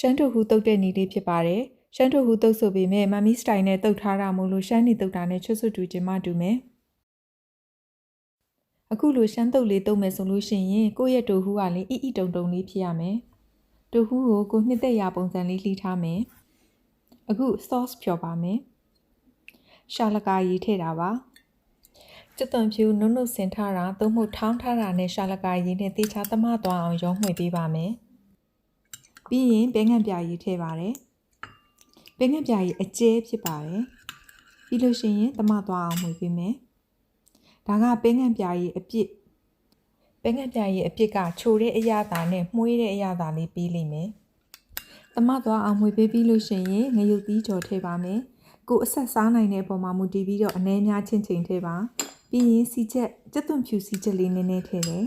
ရှမ်းတို့ဟူတုတ်တဲ့နီလေးဖြစ်ပါတယ်ရှမ်းတို့ဟူတုတ်ဆိုပေမဲ့မမီစတိုင်နဲ့တုတ်ထားတာမို့လို့ရှမ်းနီတုတ်တာနဲ့ချွတ်ဆွတ်တူခြင်းမတူမယ်အခုလိုရှမ်းတုတ်လေးတုတ်မယ်ဆိုလို့ရှိရင်ကိုယ့်ရဲ့တူဟူကလည်းအီအီတုံတုံလေးဖြစ်ရမယ်တူဟူကိုကိုနှစ်သက်ရာပုံစံလေးလှီးထားမယ်အခု sauce ဖြော်ပါမယ်ရှာလကာရေးထည့်တာပါကျွတ်သွန်ဖြူနုံနုဆင်ထားတာသို့မဟုတ်ထောင်းထားတာနဲ့ရှာလကာရေးနဲ့တေချာသမသွားအောင်ရောမှွေပေးပါမယ် ပြီးရင်ဘဲငံပြာရေးထည့်ပါတယ်ဘဲငံပြာရေးအကျဲဖြစ်ပါတယ်ပြီးလို့ရှိရင်သမသွားအောင်မှွေပေးမယ်ဒါကဘဲငံပြာရေးအပြစ်ဘဲငံပြာရေးအပြစ်ကချိုတဲ့အရာသာနဲ့မှုေးတဲ့အရာသာလေးပြီးလိမ့်မယ်သမသွားအောင်မှွေပေးပြီးလို့ရှိရင်ငရုတ်သီးကြော်ထည့်ပါမယ်ကိုအဆက်စားနိုင်တဲ့အပေါ်မှာမူတည်ပြီးတော့အနည်းများချင်းချင်းထည့်ပါပြီးရင်စီချက်ကြက်သွန်ဖြူစီချက်လေးနည်းနည်းထည့်တယ်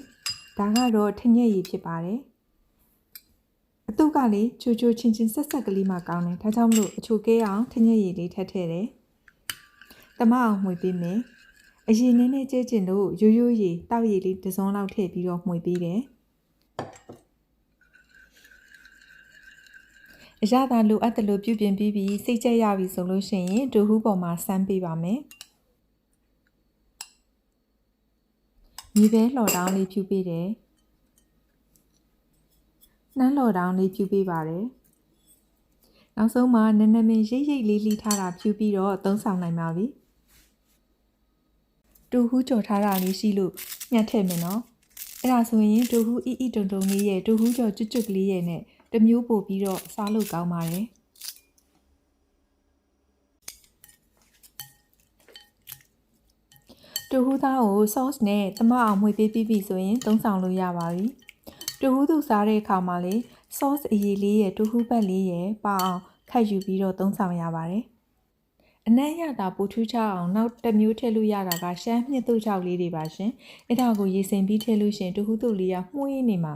ဒါကတော့ထညက်ရည်ဖြစ်ပါတယ် အတုတ်ကလေချိုချိုချင်းချင်းဆက်ဆက်ကလေးမှကောင်းတယ်ဒါကြောင့်မလို့အချိုကဲအောင်ထညက်ရည်လေးထည့်ထည့်တယ်တမအောင်မှွေပေးမယ်အရင်နည်းနည်းကျဲကျင်လို့ရိုးရိုးရည်တောက်ရည်လေးတစ်စုံလောက်ထည့်ပြီးတော့မှွေပေးတယ်အရသာလိုအပ်တယ်လို့ပြုပြင်ပြီးပြီးစိတ်ကြက်ရပြီဆိုလို့ရှိရင်ဒူဟူးပေါ်မှာဆန်းပေးပါမယ်မြေပဲလှော်တောင်းလေးဖြူပေးတယ် နှမ်းလှော်တောင်းလေးဖြူပေးပါတယ်နောက်ဆုံးမှာနည်းနည်းမင်းရိတ်ရိတ်လေးလှီးထားတာဖြူပြီးတော့သုံးဆောင်နိုင်ပါပြီတူဟူးကြော်ထားတာလေးရှိလို့ညှက်ထည့်မယ်နော်အဲ့ဒါဆိုရင်တူဟူးအီအီတုံတုံလေးရဲ့တူဟူးကြော်ကျွတ်ကျွတ်ကလေးရဲ့နဲ့တမျိုးပို့ပြီးတော့စားလို့ကောင်းပါတယ်တူဟူးသားကို sauce နဲ့တမအောင်မှွေပေးပြီးပြီဆိုရင်သုံးဆောင်လို့ရပါပြီ တူဟူးသူစားတဲ့အခါမှာလေ sauce အရေးလေးရဲ့တူဟူးဘက်လေးရဲ့ပါအောင်ခတ်ယူပြီးတော့သုံးဆောင်ရပါတယ်အနမ်းရတာပူထူးချအောင်နောက်တစ်မျိုးထည့်လို့ရတာကရှမ်းမြစ်တို့ချောက်လေးတွေပါရှင်အဲ့ဒါကိုရေစင်ပြီးထည့်လို့ရှင်တူဟူးတို့လေးကမှုေးနေမှာ